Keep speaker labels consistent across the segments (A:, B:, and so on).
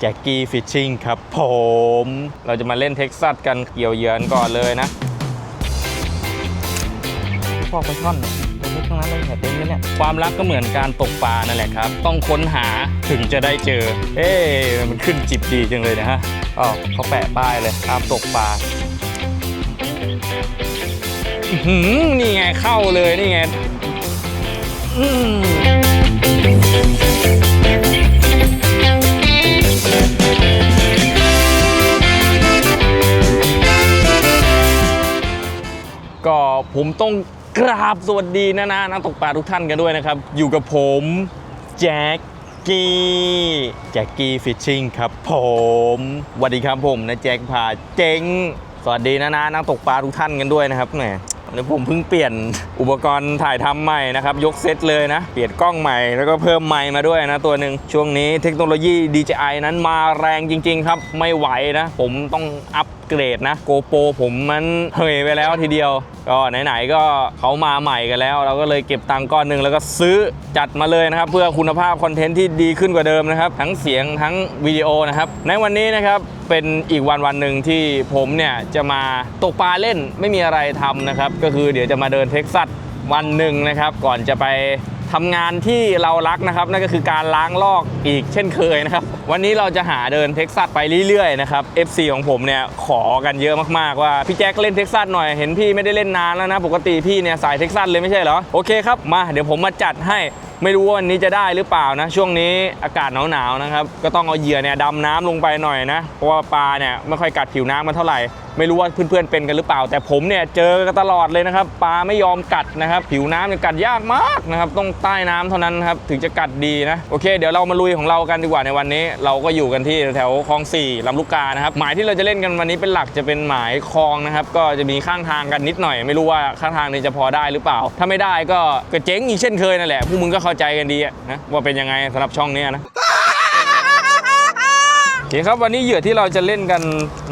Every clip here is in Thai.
A: แจ็กกี้ฟิชชิงครับผม เราจะมาเล่นเท็กซัสกันเกี่ยวเยือนก่อนเลยนะพอกปลาช่อนเนี่ยตัวนี้ทั้งนั้นเลยแถบเต็มเลยเนี่ยความรักก็เหมือนการตกปลานั่นแหละครับ ต้องค้นหาถึงจะได้เจอ เอ๊มันขึ้นจิบดีจังเลยนะฮะอ๋อเขาแปะป้ายเลยตามตกปลาหือนี่ไงเข้าเลยนี่ไงอืม ผมต้องกราบสวัสดีนะนะนักตกปลาทุกท่านกันด้วยนะครับ อยู่กับผมแจ็คกี้แจ็คกี้ฟิชชิงครับผมสวัสดีครับผมนะแจ็คพาเจ๊งสวัสดีนะนะนักตกปลาทุกท่านกันด้วยนะครับแหมวันนี้ผมเพิ่งเปลี่ยนอุปกรณ์ถ่ายทำใหม่นะครับ ยกเซตเลยนะ เปลี่ยนกล้องใหม่แล้วก็เพิ่มไมค์มาด้วยนะตัวหนึ่งช่วงนี้เทคโนโลยี DJI นั้นมาแรงจริง ๆ ครับ ไม่ไหวนะ ผมต้องอัป เกรดนะโกโปรผมมันเหยไปแล้วทีเดียว ก็ไหนๆก็เขามาใหม่กันแล้ว เราก็เลยเก็บตังค์ก้อนหนึ่งแล้วก็ซื้อจัดมาเลยนะครับ เพื่อคุณภาพคอนเทนต์ที่ดีขึ้นกว่าเดิมนะครับ ทั้งเสียงทั้งวิดีโอนะครับในวันนี้นะครับเป็นอีกวันวันหนึ่งที่ผมเนี่ยจะมาตกปลาเล่นไม่มีอะไรทำนะครับ ก็คือเดี๋ยวจะมาเดินเท็กซัสวันหนึ่งนะครับ ก่อนจะไป ทำงานที่เรารักนะครับนั่นก็คือการล้างลอกอีกเช่นเคยนะครับ วันนี้เราจะหาเดินเท็กซัสไปเรื่อยๆนะครับ FC ของผมเนี่ยขอกันเยอะมากๆว่าพี่แจ็คเล่นเท็กซัสหน่อยเห็นพี่ไม่ได้เล่นนานแล้วนะ ปกติพี่เนี่ยสายเท็กซัสเลยไม่ใช่เหรอ โอเคครับ มาเดี๋ยวผมมาจัดให้ไม่รู้ว่าวันนี้จะได้หรือเปล่านะ ช่วงนี้อากาศหนาวๆนะครับ ก็ต้องเอาเหยื่อเนี่ยดำน้ำลงไปหน่อยนะ เพราะว่าปลาเนี่ยไม่ค่อยกัดผิวน้ำมันเท่าไหร่ ไม่รู้ว่าเพื่อนๆเป็นกันหรือเปล่า แต่ผมเนี่ยเจอกันตลอดเลยนะครับปลาไม่ยอมกัดนะครับ ผิวน้ำเนี่ยกัดยากมากนะครับต้องใต้น้ำเท่านั้นครับถึงจะกัดดีนะโอเค เดี๋ยวเรามาลุยของเรากันดีกว่าในวันนี้ เราก็อยู่กันที่แถวคลองสี่ลำลูกกานะครับหมายที่เราจะเล่นกันวันนี้เป็นหลักจะเป็นหมายคลองนะครับก็จะมีข้างทางกันนิดหน่อย ไม่รู้ว่าข้างทางนี้จะพอได้หรือเปล่า ถ้าไม่ได้ก็ก็เจ๊งอีกเช่นเคยนั่นแหละพวกมึงก็เข้าใจกันดีนะว่าเป็นยังไงสำหรับช่องเนี้ยนะ อเคครับวันนี้เหยื่อที่เราจะเล่นกัน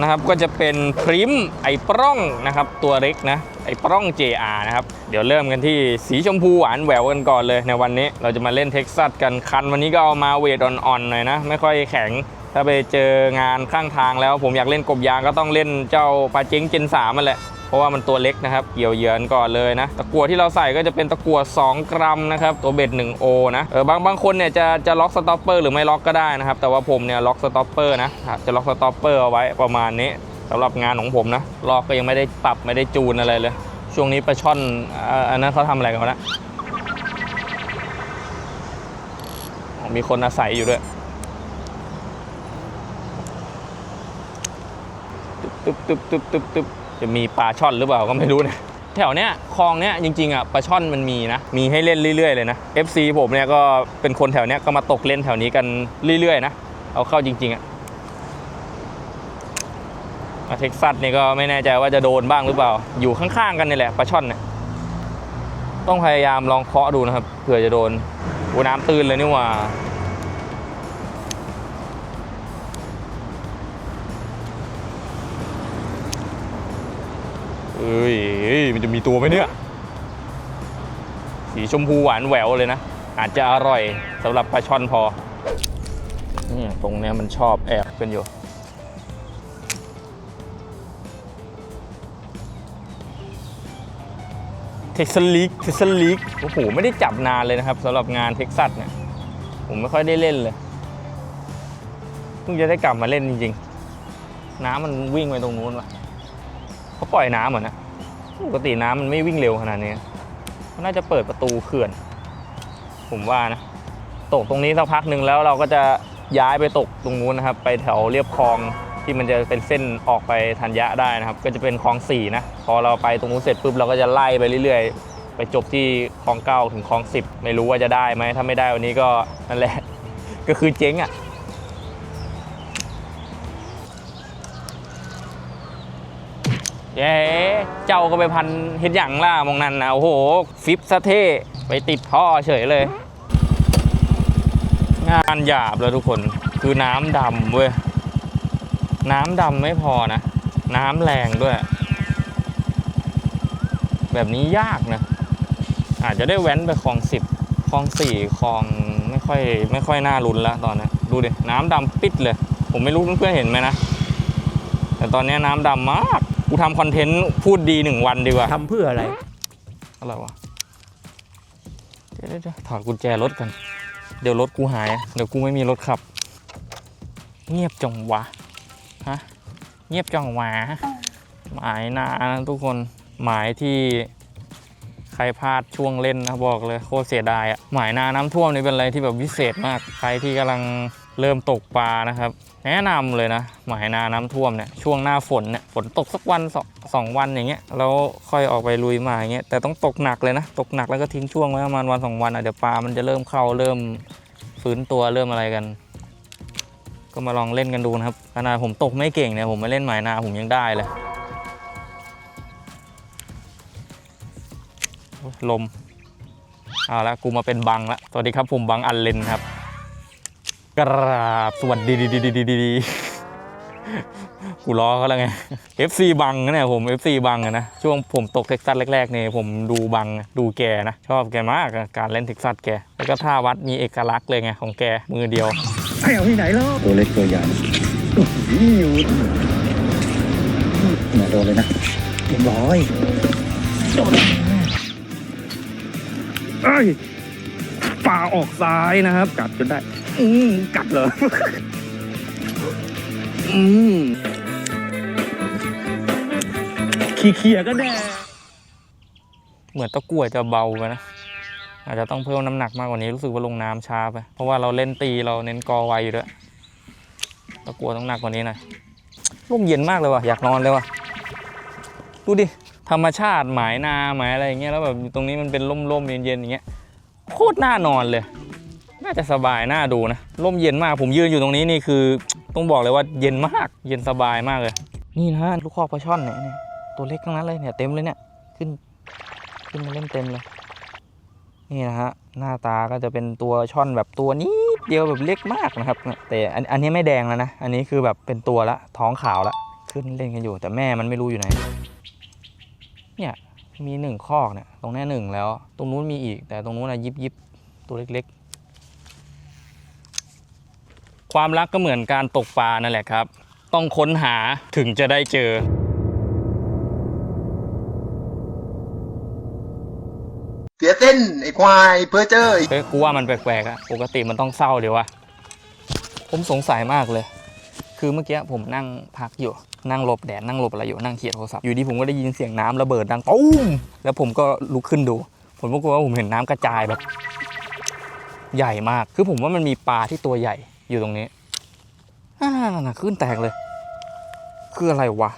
A: นะครับ ก็จะเป็นพริมไอ้ปร่องนะครับตัวเล็กนะไอ้ปร่อง JR นะครับเดี๋ยวเริ่มกันที่สีชมพูหวานแหววกันก่อนเลย ในวันนี้เราจะมาเล่นเท็กซัสกันคันวันนี้ก็เอามาเวทอ่อนๆหน่อยนะไม่ค่อยแข็งถ้าไปเจองานข้างทางแล้ว ผมอยากเล่นกบยางก็ต้องเล่นเจ้าปาเจ๊งเจนสามมันแหละ เพราะว่ามันตัวเล็กนะครับ เกี่ยวเยือนก่อนเลยนะ ตะกั่วที่เราใส่ก็จะเป็นตะกั่ว2 กรัมนะครับ ตัวเบ็ด1โอนะ เออบางบางคนเนี่ยจะจะล็อกสต็อปเปอร์หรือไม่ล็อกก็ได้นะครับ แต่ว่าผมเนี่ยล็อกสต็อปเปอร์นะ จะล็อกสต็อปเปอร์เอาไว้ประมาณนี้สำหรับงานของผมนะ ล็อกก็ยังไม่ได้ปรับไม่ได้จูนอะไรเลย ช่วงนี้ปลาช่อนอันนั้นเขาทำอะไรกันวะนะมีคนอาศัยอยู่ด้วยตึ๊บตึ๊บตึ๊บตึ๊บตึ๊บ จะมีปลาช่อนหรือเปล่าก็ไม่รู้นะแถวเนี้ยคลองเนี้ยจริงๆอะปลาช่อนมันมีนะ มีให้เล่นเรื่อยๆเลยนะ FC ผมเนี่ยก็เป็นคนแถวเนี้ยก็มาตกเล่นแถวนี้กันเรื่อยๆนะ เอาเข้าจริงๆอะมาเท็กซัสนี่ก็ไม่แน่ใจว่าจะโดนบ้างหรือเปล่า อยู่ข้างๆกันนี่แหละปลาช่อนเนี่ยต้องพยายามลองเคาะดูนะครับเผื่อจะโดนโอ้น้ำตื้นเลยนี่หว่า เอ้ยมันจะมีตัวไหมเนี่ย สีชมพูหวานแหววเลยนะ อาจจะอร่อยสำหรับปลาช่อนพอนี่ตรงเนี้ยมันชอบแอบกันอยู่ เท็กซัสลีกเท็กซัสลีกโอ้โห ไม่ได้จับนานเลยนะครับสำหรับงานเท็กซัสเนี่ย ผมไม่ค่อยได้เล่นเลย เพิ่งจะได้กลับมาเล่นจริงๆ น้ำมันวิ่งไปตรงนู้นวะ เขาปล่อยน้ำเหมือนนะปกติน้ำมันไม่วิ่งเร็วขนาดนี้เขาน่าจะเปิดประตูเขื่อน ผมว่านะ ตกตรงนี้สักพักหนึ่งแล้วเราก็จะย้ายไปตกตรงนู้นนะครับ ไปแถวเรียบคลองที่มันจะเป็นเส้นออกไปธัญญะได้นะครับ ก็จะเป็นคลองสี่นะพอเราไปตรงนู้นเสร็จปุ๊บเราก็จะไล่ไปเรื่อยๆ ไปจบที่คลองเก้าถึงคลองสิบไม่รู้ว่าจะได้ไหมถ้าไม่ได้วันนี้ก็นั่นแหละ ก็คือเจ๊งอะ เย้เจ้าก็ไปพันเห็ดหยังล่ะมองนั้นนะโอ้โห ฟิปซะเท่ไปติดท่อเฉยเลย งานหยาบแล้วทุกคนคือน้ำดำเว้ย น้ำดำไม่พอนะ น้ำแรงด้วย แบบนี้ยากนะ อาจจะได้แว้นไปคลองสิบคลองสี่คลองไม่ค่อยไม่ค่อยน่าลุ้นล้วตอนนี้ดูดิ น้ำดำปิดเลย ผมไม่รู้เพื่อนๆเห็นไหมนะ แต่ตอนนี้น้ำดำมาก กูทำคอนเทนต์พูดดีหนึ่งวันดีกว่า
B: ทำเพื่ออะไร
A: อะไรวะเดี๋ยวเดี๋ยวเดี๋ยวถอดกุญแจรถกัน เดี๋ยวรถกูหาย เดี๋ยวกูไม่มีรถขับ เงียบจังวะ ฮะ เงียบจังหวะ หมายนานะทุกคน หมายที่ใครพลาดช่วงเล่นนะบอกเลยโคตรเสียดายอะหมายนาน้ำท่วมนี่เป็นอะไรที่แบบวิเศษมาก ใครที่กำลังเริ่มตกปลานะครับ แนะนำเลยนะหมายนาน้ำท่วมเนี่ยช่วงหน้าฝนเนี่ยฝนตกสักวันสองวันอย่างเงี้ยแล้วค่อยออกไปลุยมาอย่างเงี้ยแต่ต้องตกหนักเลยนะ ตกหนักแล้วก็ทิ้งช่วงไว้ประมาณวันสองวันอะเดี๋ยวปลามันจะเริ่มเข้าเริ่มฟื้นตัวเริ่มอะไรกัน ก็มาลองเล่นกันดูนะครับขนาดผมตกไม่เก่งเนี่ยผมมาเล่นหมายนาผมยังได้เลยลมเอาละกูมาเป็นบังละสวัสดีครับผมบังอันเลนครับ กราบสวัสดีดีดีดีดีดีกูล้อเขาแล้วไง FC บังนะเนี่ยผม FC บังอะนะ ช่วงผมตกเท็กซัสแรกๆเนี่ยผมดูบังดูแกนะ ชอบแกมากอะการเล่นเท็กซัสแก แล้วก็ท่าวัดมีเอกลักษณ์เลยไงของแกมือเดียว
B: ไม่เอาที่ไหนแล้ว
C: ตัวเล็กตัวใหญ่โอ้โหอยู่อย่าโดนเลยนะเรียบร้อยโดน
B: เอ้ยป่าออกซ้ายนะครับกัดจนได้ อืมกัดเหรอ อืมขี้เขียก็แดง
A: เหมือนตะกั่วจะเบาไปนะ อาจจะต้องเพิ่มน้ำหนักมากกว่านี้รู้สึกว่าลงน้ำช้าไป เพราะว่าเราเล่นตีเราเน้นกอไวอยู่ด้วยตะกั่วต้องหนักกว่านี้หน่อยร่มเย็นมากเลยว่ะอยากนอนเลยว่ะดูดิธรรมชาติหมายนาหมายอะไรอย่างเงี้ยแล้วแบบตรงนี้มันเป็นร่มๆเย็นๆอย่างเงี้ยโคตรน่านอนเลย น่าจะสบายน่าดูนะร่มเย็นมากผมยืนอยู่ตรงนี้นี่คือ ต้องบอกเลยว่าเย็นมาก เย็นสบายมากเลย นี่นะลูกคอกปลาช่อนเนี่ยตัวเล็กทั้งนั้นเลยเนี่ยเต็มเลยเนี่ยขึ้นขึ้นมาเล่นเต็มเลย นี่นะฮะหน้าตาก็จะเป็นตัวช่อนแบบตัวนี้เดียวแบบเล็กมากนะครับ แต่อันอันนี้ไม่แดงแล้วนะอันนี้คือแบบเป็นตัวละท้องขาวละขึ้นเล่นกันอยู่ แต่แม่มันไม่รู้อยู่ไหนเนี่ยมีหนึ่งคอกเนี่ยตรงนี้หนึ่งแล้ว ตรงนู้นมีอีก แต่ตรงนู้นนะยิบยิบตัวเล็กๆ ความรักก็เหมือนการตกปลานั่นแหละครับ ต้องค้นหาถึงจะได้เจอ
D: เสียเส้นไอ้ควายเพื่อเจอ
A: เฮ้ยกูว่ามันแปลกๆอะปกติมันต้องเศร้าเดี๋ยววะผมสงสัยมากเลย คือเมื่อกี้ผมนั่งพักอยู่ นั่งหลบแดดนั่งหลบอะไรอยู่นั่งเขียนโทรศัพท์อยู่ดีผมก็ได้ยินเสียงน้ำระเบิดดังตุ้มแล้วผมก็ลุกขึ้นดู ผมก็กลัวว่าผมเห็นน้ำกระจายแบบ ใหญ่มาก คือผมว่ามันมีปลาที่ตัวใหญ่ อยู่ตรงนี้นั่นน่ะขึ้นแตกเลย คืออะไรวะ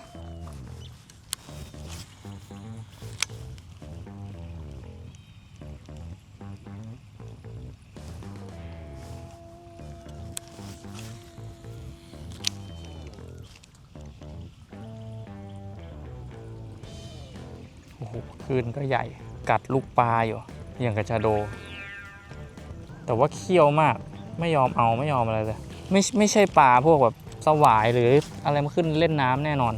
A: โอ้โหคลื่นก็ใหญ่ กัดลูกปลาอยู่ อย่างกับชาโด แต่ว่าเคี้ยวมาก ไม่ยอมเอาไม่ยอมอะไรเลย ไม่ไม่ใช่ปลาพวกแบบสวายหรืออะไรมาขึ้นเล่นน้ำแน่นอน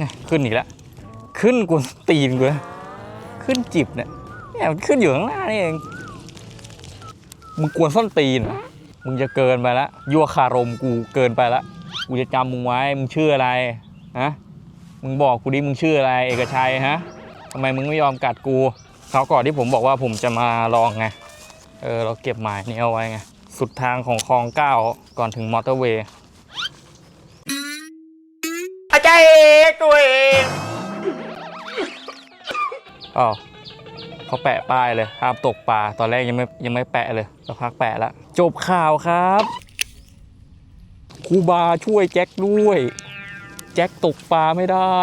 A: นี่ขึ้นอีกแล้วขึ้นกูตีนกูนขึ้นจิบเนี่ยเนี่ยมันขึ้นอยู่ข้างหน้านี่เองมึงกวนส้นตีน มึงจะเกินไปละยั่วคารมกูเกินไปละกูจะจำมึงไว้มึงชื่ออะไรฮะมึงบอกกูดิมึงชื่ออะไรเอกชัยฮะทำไมมึงไม่ยอมกัดกูเขาก่อนที่ผมบอกว่าผมจะมาลองไงเออเราเก็บหมายนี้เอาไว้ไง สุดทางของคลองเก้าก่อนถึงมอเตอร์เวย์อาจารย์เอกตัวเองอ๋อเขาแปะป้ายเลยห้ามตกปลาตอนแรกยังไม่ยังไม่แปะเลยสักพักแปะแล้วจบข่าวครับครูบาช่วยแจ็คด้วย แจ็คตกปลาไม่ได้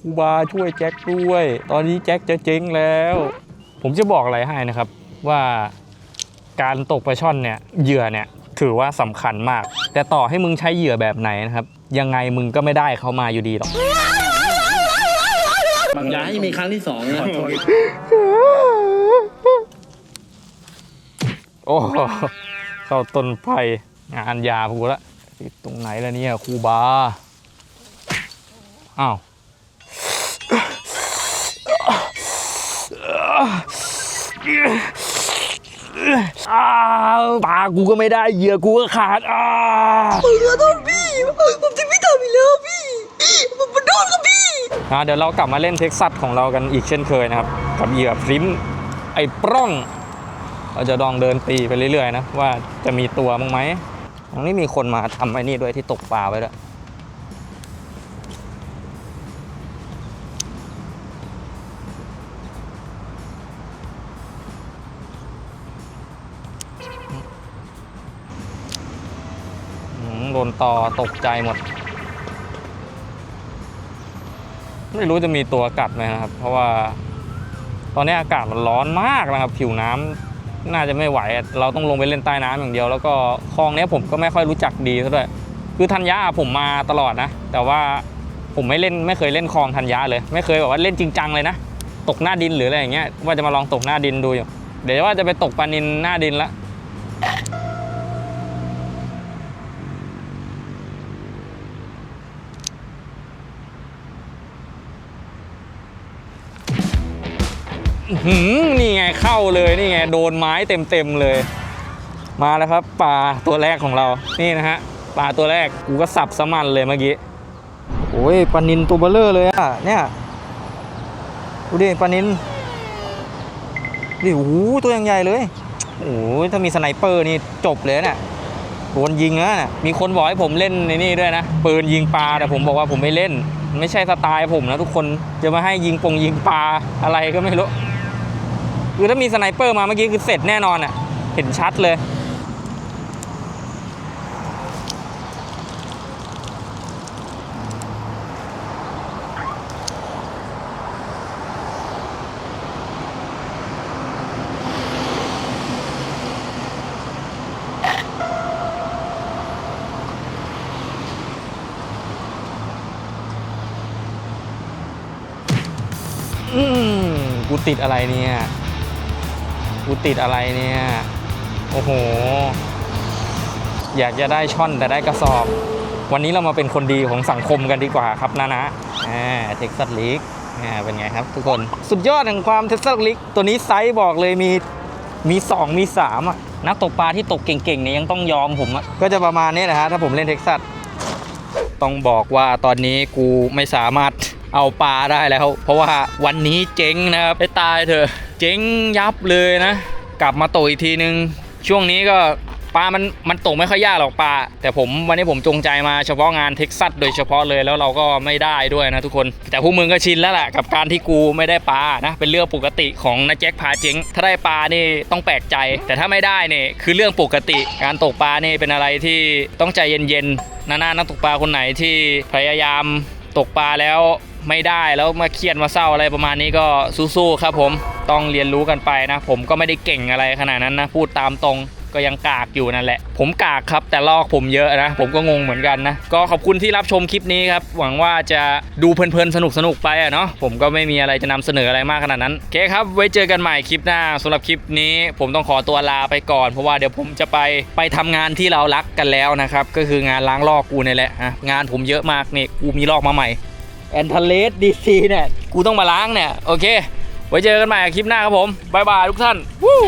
A: ครูบาช่วยแจ็คด้วย ตอนนี้แจ็คจะเจ๊งแล้ว ผมจะบอกอะไรให้นะครับว่า การตกปลาช่อนเนี่ยเหยื่อเนี่ยถือว่าสำคัญมาก แต่ต่อให้มึงใช้เหยื่อแบบไหนนะครับ ยังไงมึงก็ไม่ได้เขามาอยู่ดีหรอก
B: อย่าให้มีครั้งที่สองนะ
A: โอ้โหเข้าต้นไผ่งานยาพูละติดตรงไหนแล้วเนี่ยครูบาอ้าวอ้ อาปลากูก็ไม่ได้เหยื่อกูก็ขาดอ้ามขอโทษพี่ผมจะไม่ทำอีกแล้วพี่ผมขโดนครับพี่เดี๋ยวเรากลับมาเล่นเท็กซัสของเรากันอีกเช่นเคยนะครับ กับเหยื่อพริมไอ้ปร้อง เราจะดองเดินตีไปเรื่อยๆนะว่าจะมีตัวมั้งไหมตรงนี้มีคนมาทำไอ้นี่ด้วยที่ตกปลาไว้แล้ว นต่อตกใจหมด ไม่รู้จะมีตัวกัดไหมนะครับ เพราะว่า ตอนนี้อากาศมันร้อนมากนะครับ ผิวน้ำน่าจะไม่ไหว เราต้องลงไปเล่นใต้น้ำอย่างเดียว แล้วก็คลองนี้ผมก็ไม่ค่อยรู้จักดีซะด้วยคือธัญญาผมมาตลอดนะ แต่ว่าผมไม่เล่นไม่เคยเล่นคลองธัญญาเลย ไม่เคยแบบว่าเล่นจริงจังเลยนะ ตกหน้าดินหรืออะไรอย่างเงี้ยว่าจะมาลองตกหน้าดินดูอยู่ เดี๋ยวว่าจะไปตกปลานินหน้าดินละ หือนี่ไงเข้าเลยนี่ไงโดนไม้เต็มๆเลย มาแล้วครับปลาตัวแรกของเรานี่นะฮะปลาตัวแรกกูก็สับสมันเลยเมื่อกี้โอ้ยปลานินตัวเบลเลอร์เลยอะเนี่ยดูดิปลานินดิโอ้โหตัวยังใหญ่เลยโอ้ยถ้ามีสไนเปอร์นี่จบเลยเนี่ยโดนยิงแล้วนะมีคนบอกให้ผมเล่นในนี่ด้วยนะปืนยิงปลาแต่ผมบอกว่าผมไม่เล่น ไม่ใช่สไตล์ผมนะทุกคนจะมาให้ยิงปงยิงปลาอะไรก็ไม่รู้ คือถ้ามีสไนเปอร์มาเมื่อกี้คือเสร็จแน่นอนอะ เห็นชัดเลย อืมกูติดอะไรเนี่ย กูติดอะไรเนี่ย โอ้โห อยากจะได้ช่อนแต่ได้กระสอบ วันนี้เรามาเป็นคนดีของสังคมกันดีกว่าครับนะนะเท็กซัสลีกเป็นไงครับทุกคน สุดยอดแห่งความเท็กซัสลีกตัวนี้ไซส์บอกเลยมีมี 2 มี3อะนักตกปลาที่ตกเก่งๆเนี่ยยังต้องยอมผมอะก็จะประมาณนี้นะฮะถ้าผมเล่นเท็กซัสต้องบอกว่าตอนนี้กูไม่สามารถ เอาปลาได้แล้ว เพราะว่าวันนี้เจ๊งนะครับไปตายเถอะเจ๊งยับเลยนะ กลับมาตกอีกทีนึง ช่วงนี้ก็ปลา มัน มันตกไม่ค่อยยากหรอกปลา แต่ผมวันนี้ผมจงใจมาเฉพาะงานเท็กซัสโดยเฉพาะเลยแล้วเราก็ไม่ได้ด้วยนะทุกคน แต่พวกมึงก็ชินแล้วแหละกับการที่กูไม่ได้ปลา นะ เป็นเรื่องปกติของนาแจ็คพาเจ๊งถ้าได้ปลานี่ต้องแปลกใจ แต่ถ้าไม่ได้เนี่ยคือเรื่องปกติ การตกปลานี่เป็นอะไรที่ต้องใจเย็นๆ นานานักตกปลาคนไหนที่พยายามตกปลาแล้ว ไม่ได้แล้วมาเครียดมาเศร้าอะไรประมาณนี้ก็สู้ๆครับผมต้องเรียนรู้กันไปนะ ผมก็ไม่ได้เก่งอะไรขนาดนั้นนะ พูดตามตรงก็ยังกากอยู่นั่นแหละ ผมกากครับแต่ลอกผมเยอะนะ ผมก็งงเหมือนกันนะ ก็ขอบคุณที่รับชมคลิปนี้ครับ หวังว่าจะดูเพลินๆ สนุกๆ ไปอะเนาะผมก็ไม่มีอะไรจะนำเสนออะไรมากขนาดนั้นโอเคครับ ไว้เจอกันใหม่คลิปหน้าสำหรับคลิปนี้ ผมต้องขอตัวลาไปก่อน เพราะว่าเดี๋ยวผมจะไปไปทำงานที่เรารักกันแล้วนะครับ ก็คืองานล้างลอกกูนี่แหละอะงานผมเยอะมากนี่กูมีลอกมาใหม่ แอนทเลสดีซีเนี่ย กูต้องมาล้างเนี่ย โอเค ไว้เจอกันใหม่คลิปหน้าครับผมบ๊ายบายทุกท่านวู้